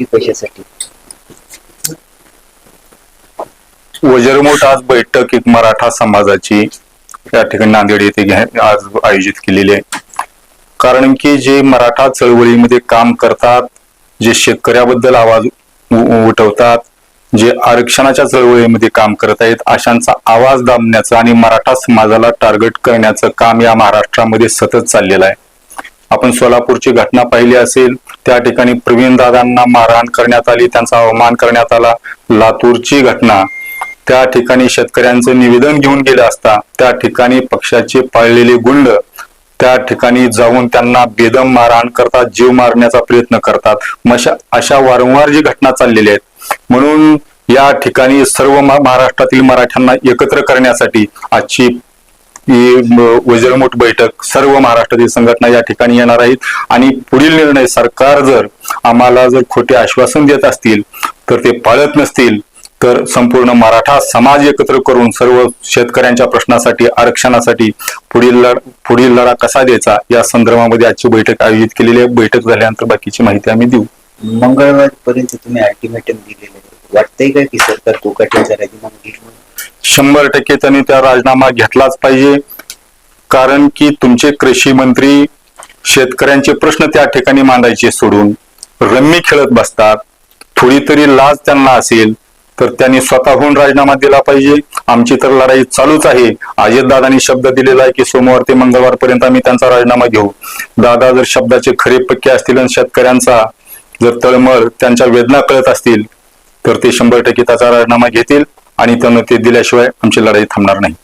किती पैशासाठी? वजरमोट आज बैठक एक मराठा समाजाची. या ठिकाणी नांदेड येथे आज आयोजित केलेली आहे. कारण की जे मराठा चळवळीमध्ये काम करतात जे शेतकऱ्याबद्दल आवाज उठवतात जे आरक्षणाच्या चळवळीमध्ये काम करत आहेत अशांचा आवाज दाबण्याचं आणि मराठा समाजाला टार्गेट करण्याचं काम या महाराष्ट्रामध्ये सतत चाललेलं आहे. आपण सोलापूरची घटना पाहिली असेल त्या ठिकाणी प्रवीण दादांना मारहाण करण्यात आली त्यांचा अवमान करण्यात आला. लातूरची घटना. त्या ठिकाणी शेतकऱ्यांचं निवेदन घेऊन गेलं असता त्या ठिकाणी पक्षाचे पाळलेले गुंड त्या ठिकाणी जाऊन त्यांना बेदम मारहाण करतात जीव मारण्याचा प्रयत्न करतात. मशा अशा वारंवार जी घटना चाललेल्या आहेत म्हणून या ठिकाणी सर्व महाराष्ट्रातील मराठ्यांना एकत्र करण्यासाठी आजची वज्रमुठ बैठक सर्व महाराष्ट्रातील संघटना या ठिकाणी येणार आहेत. आणि पुढील निर्णय सरकार जर आम्हाला जर खोटे आश्वासन देत असतील तर ते पाळत नसतील तर संपूर्ण मराठा समाज एकत्र करून सर्व शेतकऱ्यांच्या प्रश्नासाठी आरक्षणासाठी पुढील लढ पुढील लढा कसा द्यायचा या संदर्भामध्ये आजची बैठक आयोजित केलेली आहे. बैठक झाल्यानंतर बाकीची माहिती आम्ही देऊ. मंगळवार पर्यंत तुम्ही अल्टिमेटम दिलेले वाटतंय का की सरकार कोकाटीचा राजीनामा घेईल म्हणून? शंभर टक्के त्यांनी त्या राजीनामा घेतलाच पाहिजे. कारण की तुमचे कृषी मंत्री शेतकऱ्यांचे प्रश्न त्या ठिकाणी मांडायचे सोडून. रम्मी खेळत बसतात. थोडी तरी लाज त्यांना असेल तर त्यांनी स्वतःहून राजीनामा दिला पाहिजे. आमची तर लढाई चालूच आहे. अजितदादांनी शब्द दिलेला आहे की सोमवार ते मंगळवार पर्यंत आम्ही त्यांचा राजीनामा घेऊ. दादा जर शब्दाचे खरे पक्के असतील आणि शेतकऱ्यांचा जर तळमळ त्यांच्या वेदना कळत असतील तर ते शंभर टक्के त्याचा राजीनामा घेतील. आणि त्यांना ते दिल्याशिवाय आमची लढाई थांबणार नाही.